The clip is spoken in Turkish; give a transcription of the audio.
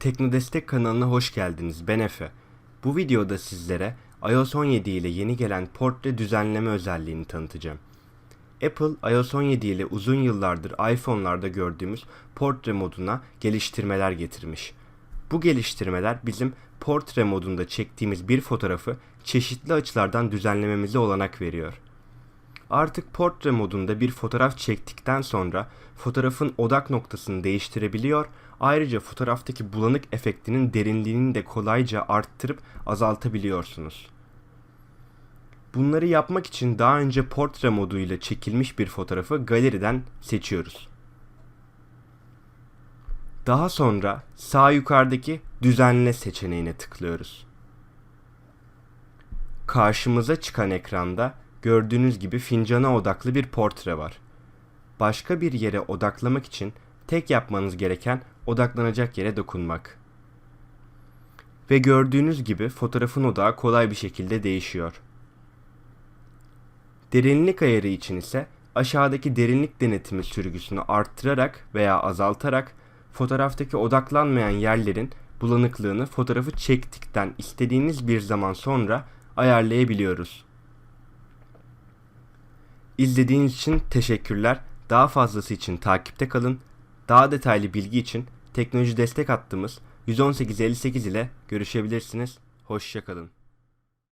Teknodestek kanalına hoş geldiniz. Ben Efe. Bu videoda sizlere iOS 17 ile yeni gelen portre düzenleme özelliğini tanıtacağım. Apple iOS 17 ile uzun yıllardır iPhone'larda gördüğümüz portre moduna geliştirmeler getirmiş. Bu geliştirmeler bizim portre modunda çektiğimiz bir fotoğrafı çeşitli açılardan düzenlememize olanak veriyor. Artık portre modunda bir fotoğraf çektikten sonra fotoğrafın odak noktasını değiştirebiliyor. Ayrıca fotoğraftaki bulanık efektinin derinliğini de kolayca arttırıp azaltabiliyorsunuz. Bunları yapmak için daha önce portre moduyla çekilmiş bir fotoğrafı galeriden seçiyoruz. Daha sonra sağ yukarıdaki düzenle seçeneğine tıklıyoruz. Karşımıza çıkan ekranda gördüğünüz gibi fincana odaklı bir portre var. Başka bir yere odaklamak için tek yapmanız gereken odaklanacak yere dokunmak. Ve gördüğünüz gibi fotoğrafın odağı kolay bir şekilde değişiyor. Derinlik ayarı için ise aşağıdaki derinlik denetimi sürgüsünü arttırarak veya azaltarak fotoğraftaki odaklanmayan yerlerin bulanıklığını fotoğrafı çektikten istediğiniz bir zaman sonra ayarlayabiliyoruz. İzlediğiniz için teşekkürler. Daha fazlası için takipte kalın. Daha detaylı bilgi için teknoloji destek hattımız 11858 ile görüşebilirsiniz. Hoşçakalın.